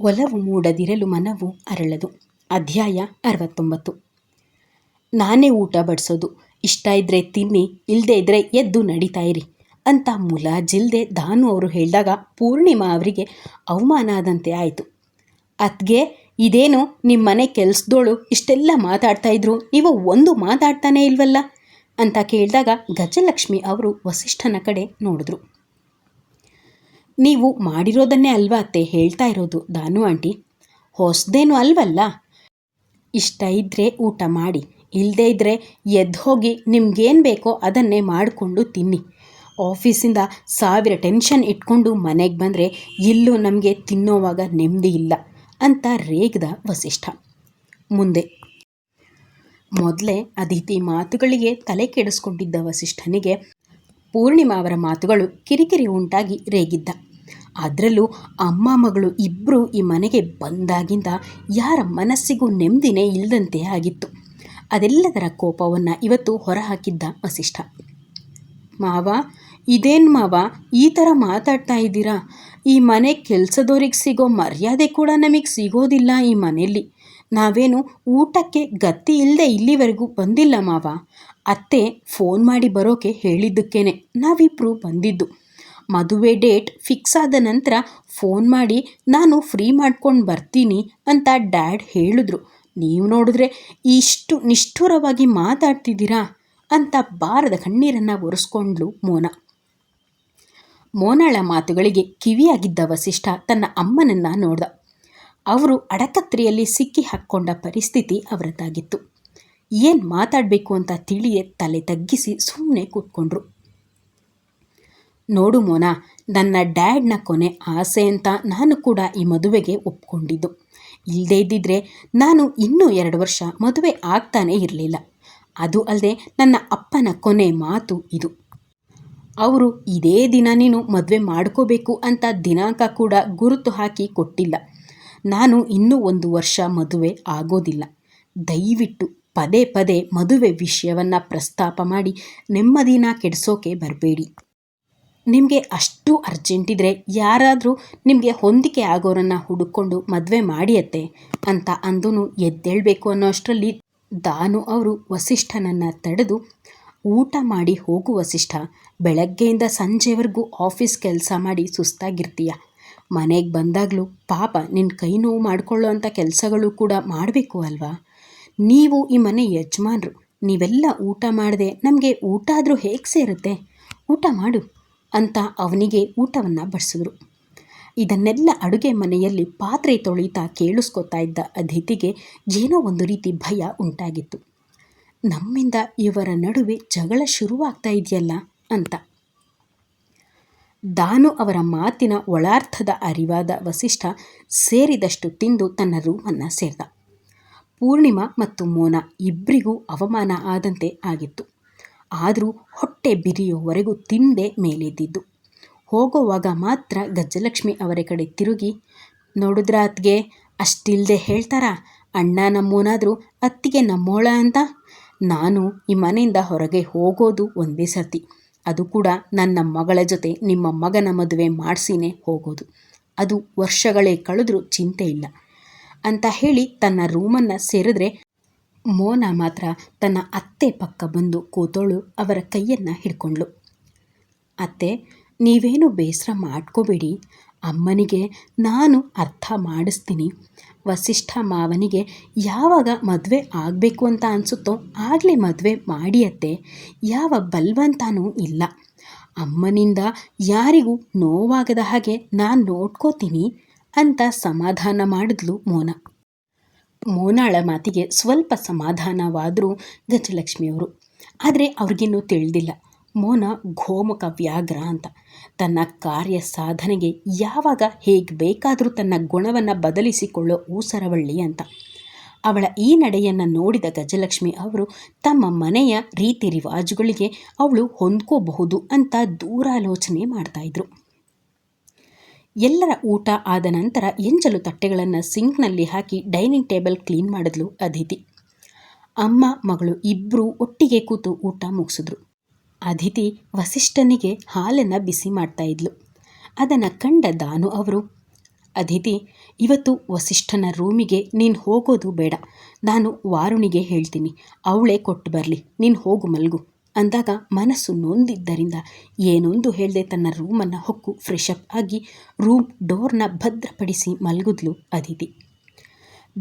ಒಲವು ಮೂಡದಿರಲು ಮನವು ಅರಳದು. ಅಧ್ಯಾಯ ಅರವತ್ತೊಂಬತ್ತು. ನಾನೇ ಊಟ ಬಡಿಸೋದು. ಇಷ್ಟ ಇದ್ದರೆ ತಿನ್ನಿ ಇಲ್ಲದೆ ಇದ್ದರೆ ಎದ್ದು ನಡೀತಾ ಇರಿ. ಅಂತ ಮುಲಾಜಿಲ್ದೆ ದಾನು ಅವರು ಹೇಳಿದಾಗ ಪೂರ್ಣಿಮಾ ಅವರಿಗೆ ಅವಮಾನ ಆದಂತೆ ಆಯಿತು. ಅತ್ಗೆ, ಇದೇನು ನಿಮ್ಮ ಮನೆ ಕೆಲಸದೋಳು ಇಷ್ಟೆಲ್ಲ ಮಾತಾಡ್ತಾ ಇದ್ರು? ನೀವು ಒಂದು ಮಾತಾಡ್ತಾನೇ ಇಲ್ವಲ್ಲ? ಅಂತ ಕೇಳಿದಾಗ ಗಜಲಕ್ಷ್ಮಿ ಅವರು ವಸಿಷ್ಠನ ಕಡೆ ನೋಡಿದ್ರು. ನೀವು ಮಾಡಿರೋದನ್ನೇ ಅಲ್ವಾ ಅತ್ತೆ ಹೇಳ್ತಾ ಇರೋದು? ದಾನು ಆಂಟಿ, ಹೊಸದೇನು ಅಲ್ವಲ್ಲ? ಇಷ್ಟ ಇದ್ದರೆ ಊಟ ಮಾಡಿ ಇಲ್ಲದೇ ಇದ್ದರೆ ಎದ್ದು ಹೋಗಿ ನಿಮ್ಗೇನು ಬೇಕೋ ಅದನ್ನೇ ಮಾಡಿಕೊಂಡು ತಿನ್ನಿ. ಆಫೀಸಿಂದ ಸಾವಿರ ಟೆನ್ಷನ್ ಇಟ್ಕೊಂಡು ಮನೆಗೆ ಬಂದರೆ ಇಲ್ಲೂ ನಮಗೆ ತಿನ್ನೋವಾಗ ನೆಮ್ಮದಿ ಇಲ್ಲ ಅಂತ ರೇಗ್ದ ವಸಿಷ್ಠ. ಮುಂದೆ. ಮೊದಲೇ ಅದಿತಿ ಮಾತುಗಳಿಗೆ ತಲೆ ಕೆಡಿಸ್ಕೊಂಡಿದ್ದ ವಸಿಷ್ಠನಿಗೆ ಪೂರ್ಣಿಮಾ ಅವರ ಮಾತುಗಳು ಕಿರಿಕಿರಿ ಉಂಟಾಗಿ ರೇಗಿದ್ದ. ಅದರಲ್ಲೂ ಅಮ್ಮ ಮಗಳು ಇಬ್ಬರು ಈ ಮನೆಗೆ ಬಂದಾಗಿಂದ ಯಾರ ಮನಸ್ಸಿಗೂ ನೆಮ್ಮದಿನೇ ಇಲ್ಲದಂತೆ ಆಗಿತ್ತು. ಅದೆಲ್ಲದರ ಕೋಪವನ್ನು ಇವತ್ತು ಹೊರಹಾಕಿದ್ದ ವಸಿಷ್ಠ. ಮಾವ, ಇದೇನು ಮಾವ, ಈ ಥರ ಮಾತಾಡ್ತಾ ಇದ್ದೀರಾ? ಈ ಮನೆ ಕೆಲಸದವ್ರಿಗೆ ಸಿಗೋ ಮರ್ಯಾದೆ ಕೂಡ ನಮಗೆ ಸಿಗೋದಿಲ್ಲ ಈ ಮನೆಯಲ್ಲಿ ನಾವೇನು ಊಟಕ್ಕೆ ಗತಿ ಇಲ್ಲದೆ ಇಲ್ಲಿವರೆಗೂ ಬಂದಿಲ್ಲ ಮಾವ. ಅತ್ತೆ ಫೋನ್ ಮಾಡಿ ಬರೋಕೆ ಹೇಳಿದ್ದಕ್ಕೇನೆ ನಾವಿಬ್ಬರು ಬಂದಿದ್ದು. ಮದುವೆ ಡೇಟ್ ಫಿಕ್ಸ್ ಆದ ನಂತರ ಫೋನ್ ಮಾಡಿ, ನಾನು ಫ್ರೀ ಮಾಡ್ಕೊಂಡು ಬರ್ತೀನಿ ಅಂತ ಡ್ಯಾಡ್ ಹೇಳಿದ್ರು. ನೀವು ನೋಡಿದ್ರೆ ಇಷ್ಟು ನಿಷ್ಠುರವಾಗಿ ಮಾತಾಡ್ತಿದ್ದೀರಾ ಅಂತ ಬಾರದ ಕಣ್ಣೀರನ್ನು ಒರೆಸ್ಕೊಂಡ್ಲು ಮೋನ. ಮೋನಾಳ ಮಾತುಗಳಿಗೆ ಕಿವಿಯಾಗಿದ್ದ ವಸಿಷ್ಠ ತನ್ನ ಅಮ್ಮನನ್ನು ನೋಡ್ದ. ಅವರು ಅಡಕತ್ರಿಯಲ್ಲಿ ಸಿಕ್ಕಿ ಹಾಕ್ಕೊಂಡ ಪರಿಸ್ಥಿತಿ ಅವರದ್ದಾಗಿತ್ತು. ಏನು ಮಾತಾಡಬೇಕು ಅಂತ ತಿಳಿಯೇ ತಲೆ ತಗ್ಗಿಸಿ ಸುಮ್ಮನೆ ಕೂತ್ಕೊಂಡ್ರು. ನೋಡು ಮೋನಾ, ನನ್ನ ಡ್ಯಾಡ್ನ ಕೊನೆ ಆಸೆ ಅಂತ ನಾನು ಕೂಡ ಈ ಮದುವೆಗೆ ಒಪ್ಕೊಂಡಿದ್ದು. ಇಲ್ಲದೇ ಇದ್ದಿದ್ರೆ ನಾನು ಇನ್ನೂ ಎರಡು ವರ್ಷ ಮದುವೆ ಆಗ್ತಾನೇ ಇರಲಿಲ್ಲ. ಅದು ಅಲ್ಲದೆ ನನ್ನ ಅಪ್ಪನ ಕೊನೆ ಮಾತು ಇದು. ಅವರು, ಇದೇ ದಿನ ನೀನು ಮದುವೆ ಮಾಡ್ಕೋಬೇಕು ಅಂತ ದಿನಾಂಕ ಕೂಡ ಗುರುತು ಹಾಕಿ ಕೊಟ್ಟಿಲ್ಲ. ನಾನು ಇನ್ನೂ ಒಂದು ವರ್ಷ ಮದುವೆ ಆಗೋದಿಲ್ಲ. ದಯವಿಟ್ಟು ಪದೇ ಪದೇ ಮದುವೆ ವಿಷಯವನ್ನು ಪ್ರಸ್ತಾಪ ಮಾಡಿ, ನೆಮ್ಮದಿನ ಕೆಡಿಸೋಕೆ ಬರಬೇಡಿ. ನಿಮಗೆ ಅಷ್ಟು ಅರ್ಜೆಂಟ್ ಇದ್ದರೆ ಯಾರಾದರೂ ನಿಮಗೆ ಹೊಂದಿಕೆ ಆಗೋರನ್ನು ಹುಡುಕೊಂಡು ಮದುವೆ ಮಾಡಿಯತ್ತೆ ಅಂತ ಅಂದೂ ಎದ್ದೇಳಬೇಕು ಅನ್ನೋ ಅಷ್ಟರಲ್ಲಿ ದಾನು ಅವರು ವಸಿಷ್ಠನನ್ನು ತಡೆದು ಊಟ ಮಾಡಿ ಹೋಗು ವಸಿಷ್ಠ, ಬೆಳಗ್ಗೆಯಿಂದ ಸಂಜೆವರೆಗೂ ಆಫೀಸ್ ಕೆಲಸ ಮಾಡಿ ಸುಸ್ತಾಗಿರ್ತೀಯ. ಮನೆಗೆ ಬಂದಾಗಲೂ ಪಾಪ ನಿನ್ನ ಕೈ ನೋವು ಮಾಡ್ಕೊಳ್ಳೋ ಅಂಥ ಕೆಲಸಗಳು ಕೂಡ ಮಾಡಬೇಕು ಅಲ್ವಾ? ನೀವು ಈ ಮನೆ ಯಜಮಾನರು, ನೀವೆಲ್ಲ ಊಟ ಮಾಡದೆ ನಮಗೆ ಊಟ ಆದರೂ ಹೇಗೆ ಸೇರುತ್ತೆ? ಊಟ ಮಾಡು. ಅಂತ ಅವನಿಗೆ ಊಟವನ್ನು ಬಡಿಸಿದ್ರು. ಇದನ್ನೆಲ್ಲ ಅಡುಗೆ ಮನೆಯಲ್ಲಿ ಪಾತ್ರೆ ತೊಳಿತಾ ಕೇಳಿಸ್ಕೊತಾ ಇದ್ದ ಅತಿಥಿಗೆ ಏನೋ ಒಂದು ರೀತಿ ಭಯ ಉಂಟಾಗಿತ್ತು. ನಮ್ಮಿಂದ ಇವರ ನಡುವೆ ಜಗಳ ಶುರುವಾಗ್ತಾ ಇದೆಯಲ್ಲ ಅಂತ. ದಾನು ಅವರ ಮಾತಿನ ಒಳಾರ್ಥದ ಅರಿವಾದ ವಸಿಷ್ಠ ಸೇರಿದಷ್ಟು ತಿಂದು ತನ್ನ ರೂಮನ್ನು ಸೇರಿದ. ಪೂರ್ಣಿಮಾ ಮತ್ತು ಮೋನ ಇಬ್ಬರಿಗೂ ಅವಮಾನ ಆದಂತೆ ಆಗಿತ್ತು. ಆದರೂ ಹೊಟ್ಟೆ ಬಿರಿಯೋವರೆಗೂ ತಿಂದೆ ಮೇಲೆದ್ದಿದ್ದು ಹೋಗುವಾಗ ಮಾತ್ರ ಗಜಲಕ್ಷ್ಮಿ ಅವರ ಕಡೆ ತಿರುಗಿ ನೋಡಿದ್ರ ಅತ್ತಿಗೆ ಅಷ್ಟಿಲ್ಲದೆ ಹೇಳ್ತಾರ? ಅಣ್ಣ ನಮ್ಮೋನಾದರೂ ಅತ್ತಿಗೆ ನಮ್ಮೋಳ ಅಂತ? ನಾನು ಈ ಮನೆಯಿಂದ ಹೊರಗೆ ಹೋಗೋದು ಒಂದೇ ಸರ್ತಿ. ಅದು ಕೂಡ ನನ್ನ ಮಗಳ ಜೊತೆ ನಿಮ್ಮ ಮಗನ ಮದುವೆ ಮಾಡಿಸಿನೇ ಹೋಗೋದು. ಅದು ವರ್ಷಗಳೇ ಕಳೆದರೂ ಚಿಂತೆ ಇಲ್ಲ ಅಂತ ಹೇಳಿ ತನ್ನ ರೂಮನ್ನು ಸೇರಿದ್ರೆ ಮೋನ ಮಾತ್ರ ತನ್ನ ಅತ್ತೆ ಪಕ್ಕ ಬಂದು ಕೂತೋಳು ಅವರ ಕೈಯನ್ನು ಹಿಡ್ಕೊಂಡ್ಳು. ಅತ್ತೆ, ನೀವೇನು ಬೇಸರ ಮಾಡ್ಕೋಬೇಡಿ. ಅಮ್ಮನಿಗೆ ನಾನು ಅರ್ಥ ಮಾಡಿಸ್ತೀನಿ. ವಸಿಷ್ಠ ಮಾವನಿಗೆ ಯಾವಾಗ ಮದುವೆ ಆಗಬೇಕು ಅಂತ ಅನಿಸುತ್ತೋ ಆಗಲೇ ಮದುವೆ ಮಾಡಿ ಅತ್ತೆ. ಯಾವ ಬಲ್ವಂತನೂ ಇಲ್ಲ. ಅಮ್ಮನಿಂದ ಯಾರಿಗೂ ನೋವಾಗದ ಹಾಗೆ ನಾನು ನೋಡ್ಕೋತೀನಿ ಅಂತ ಸಮಾಧಾನ ಮಾಡಿದ್ಲು ಮೋನ. ಮೋನಾಳ ಮಾತಿಗೆ ಸ್ವಲ್ಪ ಸಮಾಧಾನವಾದರೂ ಗಜಲಕ್ಷ್ಮಿಯವರು. ಆದರೆ ಅವ್ರಿಗಿನ್ನೂ ತಿಳಿದಿಲ್ಲ. ಮೋನ ಗೋಮುಖ ವ್ಯಾಘ್ರ ಅಂತ. ತನ್ನ ಕಾರ್ಯ ಸಾಧನೆಗೆ ಯಾವಾಗ ಹೇಗೆ ಬೇಕಾದರೂ ತನ್ನ ಗುಣವನ್ನು ಬದಲಿಸಿಕೊಳ್ಳೋ ಊಸರವಳ್ಳಿ ಅಂತ. ಅವಳ ಈ ನಡೆಯನ್ನು ನೋಡಿದ ಗಜಲಕ್ಷ್ಮಿ ಅವರು ತಮ್ಮ ಮನೆಯ ರೀತಿ ರಿವಾಜುಗಳಿಗೆ ಅವಳು ಹೊಂದ್ಕೋಬಹುದು ಅಂತ ದೂರಾಲೋಚನೆ ಮಾಡ್ತಾಯಿದ್ರು ಎಲ್ಲರ ಊಟ ಆದ ನಂತರ ಎಂಜಲು ತಟ್ಟೆಗಳನ್ನು ಸಿಂಕ್ನಲ್ಲಿ ಹಾಕಿ ಡೈನಿಂಗ್ ಟೇಬಲ್ ಕ್ಲೀನ್ ಮಾಡಿದ್ಲು ಅದಿತಿ. ಅಮ್ಮ, ಮಗಳು ಇಬ್ಬರೂ ಒಟ್ಟಿಗೆ ಕೂತು ಊಟ ಮುಗಿಸಿದ್ರು. ಅದಿತಿ ವಸಿಷ್ಠನಿಗೆ ಹಾಲನ್ನು ಬಿಸಿ ಮಾಡ್ತಾ ಇದ್ಲು. ಅದನ್ನು ಕಂಡ ದಾನು ಅವರು, ಅದಿತಿ, ಇವತ್ತು ವಸಿಷ್ಠನ ರೂಮಿಗೆ ನೀನು ಹೋಗೋದು ಬೇಡ. ನಾನು ವಾರುಣಿಗೆ ಹೇಳ್ತೀನಿ. ಅವಳೇ ಕೊಟ್ಟು ಬರಲಿ. ನೀನು ಹೋಗು ಮಲ್ಗು. ಅಂದಾಗ ಮನಸ್ಸು ನೊಂದಿದ್ದರಿಂದ ಏನೊಂದು ಹೇಳದೆ ತನ್ನ ರೂಮನ್ನು ಹೊಕ್ಕು ಫ್ರೆಶಪ್ ಆಗಿ ರೂಮ್ ಡೋರ್ನ ಭದ್ರಪಡಿಸಿ ಮಲಗಿದ್ಲು ಅದಿತಿ.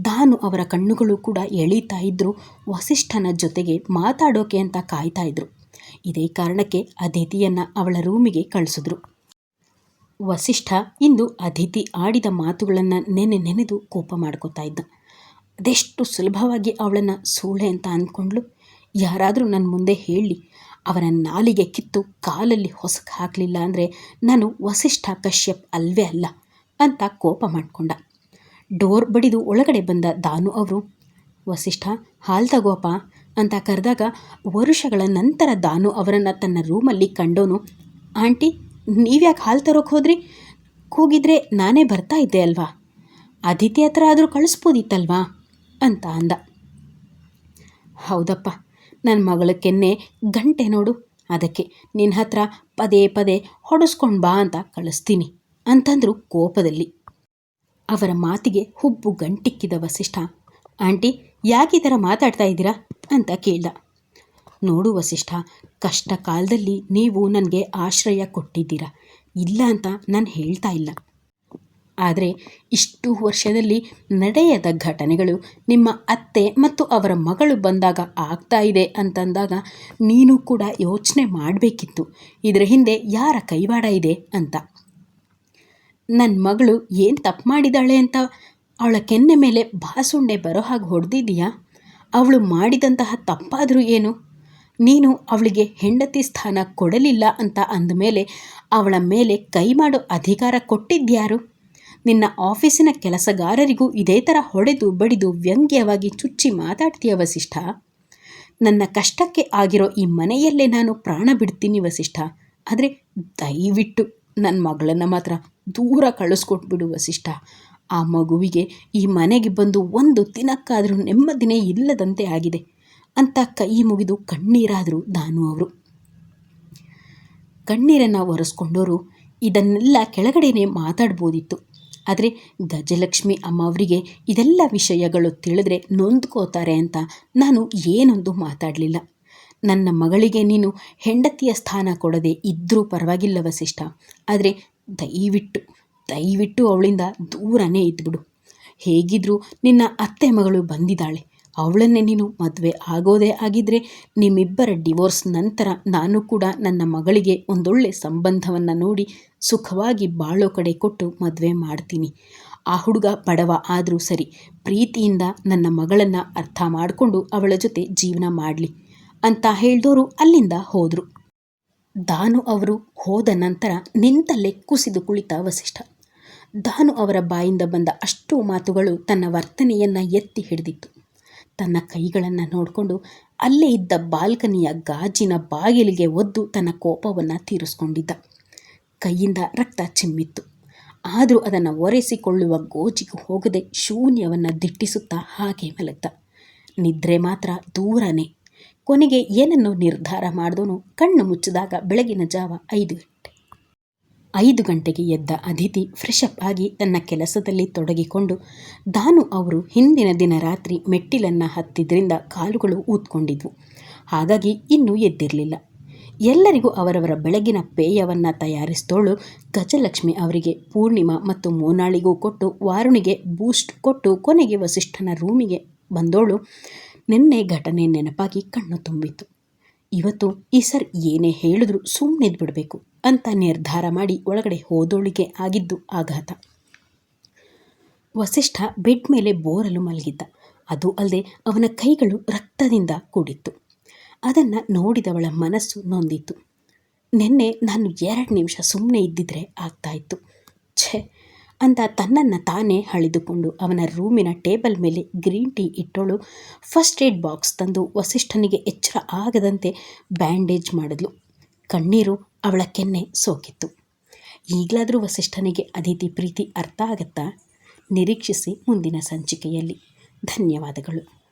ದಾನು ಅವರ ಕಣ್ಣುಗಳು ಕೂಡ ಎಳೀತಾ ಇದ್ದರು ವಸಿಷ್ಠನ ಜೊತೆಗೆ ಮಾತಾಡೋಕೆ ಅಂತ ಕಾಯ್ತಾ ಇದ್ರು. ಇದೇ ಕಾರಣಕ್ಕೆ ಅದಿತಿಯನ್ನು ಅವಳ ರೂಮಿಗೆ ಕಳಿಸಿದ್ರು. ವಸಿಷ್ಠ ಇಂದು ಅದಿತಿ ಆಡಿದ ಮಾತುಗಳನ್ನು ನೆನೆ ನೆನೆದು ಕೋಪ ಮಾಡ್ಕೋತಾ ಇದ್ದ. ಅದೆಷ್ಟು ಸುಲಭವಾಗಿ ಅವಳನ್ನು ಸೂಳೆ ಅಂತ ಅಂದ್ಕೊಂಡ್ಲು ಯಾರಾದರೂ ನನ್ನ ಮುಂದೆ ಹೇಳಿ ಅವನ ನಾಲಿಗೆ ಕಿತ್ತು ಕಾಲಲ್ಲಿ ಹೊಸಕ್ಕೆ ಹಾಕಲಿಲ್ಲ ಅಂದರೆ ನಾನು ವಸಿಷ್ಠ ಕಶ್ಯಪ್ ಅಲ್ವೇ ಅಲ್ಲ ಅಂತ ಕೋಪ ಮಾಡಿಕೊಂಡ. ಡೋರ್ ಬಡಿದು ಒಳಗಡೆ ಬಂದ ದಾನು ಅವರು, ವಸಿಷ್ಠ ಹಾಲು ತಗೋಪ ಅಂತ ಕರೆದಾಗ ವರುಷಗಳ ನಂತರ ದಾನು ಅವರನ್ನು ತನ್ನ ರೂಮಲ್ಲಿ ಕಂಡೋನು, ಆಂಟಿ, ನೀವ್ಯಾಕೆ ಹಾಲು ತರೋಕೆ ಹೋದ್ರಿ? ಕೂಗಿದ್ರೆ ನಾನೇ ಬರ್ತಾ ಇದ್ದೆ ಅಲ್ವಾ? ಅದಿತಿ ಹತ್ರ ಆದರೂ ಕಳಿಸ್ಬೋದಿತ್ತಲ್ವಾ? ಅಂತ ಅಂದ. ಹೌದಪ್ಪ ನನ್ನ ಮಗಳ ಕೆನ್ನೆ ಗಂಟೆ ನೋಡು. ಅದಕ್ಕೆ ನಿನ್ನ ಹತ್ರ ಪದೇ ಪದೇ ಹೊಡೆಸ್ಕೊಂಡು ಬಾ ಅಂತ ಕಳಿಸ್ತೀನಿ ಅಂತಂದ್ರು ಕೋಪದಲ್ಲಿ. ಅವರ ಮಾತಿಗೆ ಹುಬ್ಬು ಗಂಟಿಕ್ಕಿದ ವಸಿಷ್ಠ, ಆಂಟಿ ಯಾಕೆ ಈ ಥರ ಮಾತಾಡ್ತಾ ಇದ್ದೀರಾ? ಅಂತ ಕೇಳ್ದ. ನೋಡು ವಸಿಷ್ಠ ಕಷ್ಟ ಕಾಲದಲ್ಲಿ ನೀವು ನನಗೆ ಆಶ್ರಯ ಕೊಟ್ಟಿದ್ದೀರಾ? ಇಲ್ಲ ಅಂತ ನಾನು ಹೇಳ್ತಾ ಇಲ್ಲ. ಆದರೆ ಇಷ್ಟು ವರ್ಷದಲ್ಲಿ ನಡೆಯದ ಘಟನೆಗಳು ನಿಮ್ಮ ಅತ್ತೆ ಮತ್ತು ಅವರ ಮಗಳು ಬಂದಾಗ ಆಗ್ತಾ ಇದೆ ಅಂತಂದಾಗ ನೀನು ಕೂಡ ಯೋಚನೆ ಮಾಡಬೇಕಿತ್ತು. ಇದರ ಹಿಂದೆ ಯಾರ ಕೈವಾಡ ಇದೆ ಅಂತ. ನನ್ನ ಮಗಳು ಏನು ತಪ್ಪು ಮಾಡಿದ್ದಾಳೆ ಅಂತ ಅವಳ ಕೆನ್ನೆ ಮೇಲೆ ಬಾಸುಂಡೆ ಬರೋ ಹಾಗೆ ಹೊಡೆದಿದ್ದೀಯಾ? ಅವಳು ಮಾಡಿದಂತಹ ತಪ್ಪಾದರೂ ಏನು? ನೀನು ಅವಳಿಗೆ ಹೆಂಡತಿ ಸ್ಥಾನ ಕೊಡಲಿಲ್ಲ ಅಂತ ಅಂದಮೇಲೆ ಅವಳ ಮೇಲೆ ಕೈ ಮಾಡೋ ಅಧಿಕಾರ ಕೊಟ್ಟಿದ್ಯಾರು? ನಿನ್ನ ಆಫೀಸಿನ ಕೆಲಸಗಾರರಿಗೂ ಇದೇ ಥರ ಹೊಡೆದು ಬಡಿದು ವ್ಯಂಗ್ಯವಾಗಿ ಚುಚ್ಚಿ ಮಾತಾಡ್ತೀಯ ವಸಿಷ್ಠ? ನನ್ನ ಕಷ್ಟಕ್ಕೆ ಆಗಿರೋ ಈ ಮನೆಯಲ್ಲೇ ನಾನು ಪ್ರಾಣ ಬಿಡ್ತೀನಿ ವಸಿಷ್ಠ. ಆದರೆ ದಯವಿಟ್ಟು ನನ್ನ ಮಗಳನ್ನು ಮಾತ್ರ ದೂರ ಕಳಿಸ್ಕೊಟ್ಬಿಡು ವಸಿಷ್ಠ. ಆ ಮಗುವಿಗೆ ಈ ಮನೆಗೆ ಬಂದು ಒಂದು ದಿನಕ್ಕಾದರೂ ನೆಮ್ಮದಿನೇ ಇಲ್ಲದಂತೆ ಆಗಿದೆ. ಅಂತ ಕೈ ಮುಗಿದು ಕಣ್ಣೀರಾದರು ದಾನು ಅವರು. ಕಣ್ಣೀರನ್ನು ಒರೆಸ್ಕೊಂಡವರು ಇದನ್ನೆಲ್ಲ ಕೆಳಗಡೆಯೇ ಮಾತಾಡ್ಬೋದಿತ್ತು. ಆದರೆ ಗಜಲಕ್ಷ್ಮಿ ಅಮ್ಮ ಅವರಿಗೆ ಇದೆಲ್ಲ ವಿಷಯಗಳು ತಿಳಿದ್ರೆ ನೊಂದ್ಕೋತಾರೆ ಅಂತ ನಾನು ಏನೊಂದು ಮಾತಾಡಲಿಲ್ಲ. ನನ್ನ ಮಗಳಿಗೆ ನೀನು ಹೆಂಡತಿಯ ಸ್ಥಾನ ಕೊಡದೆ ಇದ್ದರೂ ಪರವಾಗಿಲ್ಲ ವಸಿಷ್ಠ ಆದರೆ ದಯವಿಟ್ಟು ದಯವಿಟ್ಟು ಅವಳಿಂದ ದೂರನೇ ಇದ್ಬಿಡು. ಹೇಗಿದ್ರೂ ನಿನ್ನ ಅತ್ತೆ ಮಗಳು ಬಂದಿದ್ದಾಳೆ. ಅವಳನ್ನೇ ನೀನು ಮದುವೆ ಆಗೋದೇ ಆಗಿದ್ದರೆ ನಿಮ್ಮಿಬ್ಬರ ಡಿವೋರ್ಸ್ ನಂತರ ನಾನು ಕೂಡ ನನ್ನ ಮಗಳಿಗೆ ಒಂದೊಳ್ಳೆ ಸಂಬಂಧವನ್ನು ನೋಡಿ ಸುಖವಾಗಿ ಬಾಳೋ ಕಡೆ ಕೊಟ್ಟು ಮದುವೆ ಮಾಡ್ತೀನಿ. ಆ ಹುಡುಗ ಬಡವ ಆದರೂ ಸರಿ, ಪ್ರೀತಿಯಿಂದ ನನ್ನ ಮಗಳನ್ನು ಅರ್ಥ ಮಾಡಿಕೊಂಡು ಅವಳ ಜೊತೆ ಜೀವನ ಮಾಡಲಿ ಅಂತ ಹೇಳಿದವರು ಅಲ್ಲಿಂದ ಹೋದರು. ದಾನು ಅವರು ಹೋದ ನಂತರ ನಿಂತಲ್ಲೇ ಕುಸಿದು ಕುಳಿತ ವಸಿಷ್ಠ. ದಾನು ಅವರ ಬಾಯಿಂದ ಬಂದ ಅಷ್ಟು ಮಾತುಗಳು ತನ್ನ ವರ್ತನೆಯನ್ನು ಎತ್ತಿ ಹಿಡಿದಿತ್ತು. ತನ್ನ ಕೈಗಳನ್ನು ನೋಡಿಕೊಂಡು ಅಲ್ಲೇ ಇದ್ದ ಬಾಲ್ಕನಿಯ ಗಾಜಿನ ಬಾಗಿಲಿಗೆ ಒದ್ದು ತನ್ನ ಕೋಪವನ್ನು ತೀರಿಸ್ಕೊಂಡಿದ್ದ. ಕೈಯಿಂದ ರಕ್ತ ಚಿಮ್ಮಿತ್ತು. ಆದರೂ ಅದನ್ನು ಒರೆಸಿಕೊಳ್ಳುವ ಗೋಜಿಗೂ ಹೋಗದೆ ಶೂನ್ಯವನ್ನು ದಿಟ್ಟಿಸುತ್ತಾ ಹಾಗೆ ಮಲಗ್ದ. ನಿದ್ರೆ ಮಾತ್ರ ದೂರನೇ. ಕೊನೆಗೆ ಏನನ್ನು ನಿರ್ಧಾರ ಮಾಡಿದವನು ಕಣ್ಣು ಮುಚ್ಚಿದಾಗ ಬೆಳಗಿನ ಜಾವ ಐದು ಗಂಟೆ. ಐದು ಗಂಟೆಗೆ ಎದ್ದ ಅದಿತಿ ಫ್ರೆಶಪ್ ಆಗಿ ತನ್ನ ಕೆಲಸದಲ್ಲಿ ತೊಡಗಿಕೊಂಡು ದಾನು ಅವರು ಹಿಂದಿನ ದಿನ ರಾತ್ರಿ ಮೆಟ್ಟಿಲನ್ನು ಹತ್ತಿದ್ರಿಂದ ಕಾಲುಗಳು ಊದ್ಕೊಂಡಿದ್ವು. ಹಾಗಾಗಿ ಇನ್ನೂ ಎದ್ದಿರಲಿಲ್ಲ. ಎಲ್ಲರಿಗೂ ಅವರವರ ಬೆಳಗಿನ ಪೇಯವನ್ನು ತಯಾರಿಸ್ತೋಳು ಗಜಲಕ್ಷ್ಮಿ ಅವರಿಗೆ ಪೂರ್ಣಿಮಾ ಮತ್ತು ಮೋನಾಳಿಗೂ ಕೊಟ್ಟು ವಾರುಣಿಗೆ ಬೂಸ್ಟ್ ಕೊಟ್ಟು ಕೊನೆಗೆ ವಸಿಷ್ಠನ ರೂಮಿಗೆ ಬಂದೋಳು. ನಿನ್ನೆ ಘಟನೆ ನೆನಪಾಗಿ ಕಣ್ಣು ತುಂಬಿತು ಇವತ್ತು ಈ ಸರ್ ಏನೇ ಹೇಳಿದ್ರು ಸುಮ್ಮನೆ ಬಿಡಬೇಕು ಅಂತ ನಿರ್ಧಾರ ಮಾಡಿ ಒಳಗಡೆ ಹೋದೋಳಿಗೆ ಆಗಿದ್ದು ಆಘಾತ. ವಸಿಷ್ಠ ಬೆಡ್ ಮೇಲೆ ಬೋರಲು ಮಲಗಿದ್ದ. ಅದು ಅಲ್ಲದೆ ಅವನ ಕೈಗಳು ರಕ್ತದಿಂದ ಕೂಡಿತ್ತು. ಅದನ್ನು ನೋಡಿದವಳ ಮನಸ್ಸು ನೊಂದಿತು ನಿನ್ನೆ ನಾನು ಎರಡು ನಿಮಿಷ ಸುಮ್ಮನೆ ಇದ್ದಿದ್ರೆ ಆಗ್ತಾಯಿತ್ತು ಛೆ, ಅಂತ ತನ್ನನ್ನು ತಾನೇ ಹಳಿದುಕೊಂಡು ಅವನ ರೂಮಿನ ಟೇಬಲ್ ಮೇಲೆ ಗ್ರೀನ್ ಟೀ ಇಟ್ಟೋಳು ಫಸ್ಟ್ ಏಡ್ ಬಾಕ್ಸ್ ತಂದು ವಸಿಷ್ಠನಿಗೆ ಎಚ್ಚರ ಆಗದಂತೆ ಬ್ಯಾಂಡೇಜ್ ಮಾಡಿದ್ಲು. ಕಣ್ಣೀರು ಅವಳ ಕೆನ್ನೆ ಸೋಕಿತ್ತು. ಈಗಲಾದರೂ ವಸಿಷ್ಠನಿಗೆ ಅದಿತಿ ಪ್ರೀತಿ ಅರ್ಥ ಆಗತ್ತಾ? ನಿರೀಕ್ಷಿಸಿ ಮುಂದಿನ ಸಂಚಿಕೆಯಲ್ಲಿ. ಧನ್ಯವಾದಗಳು.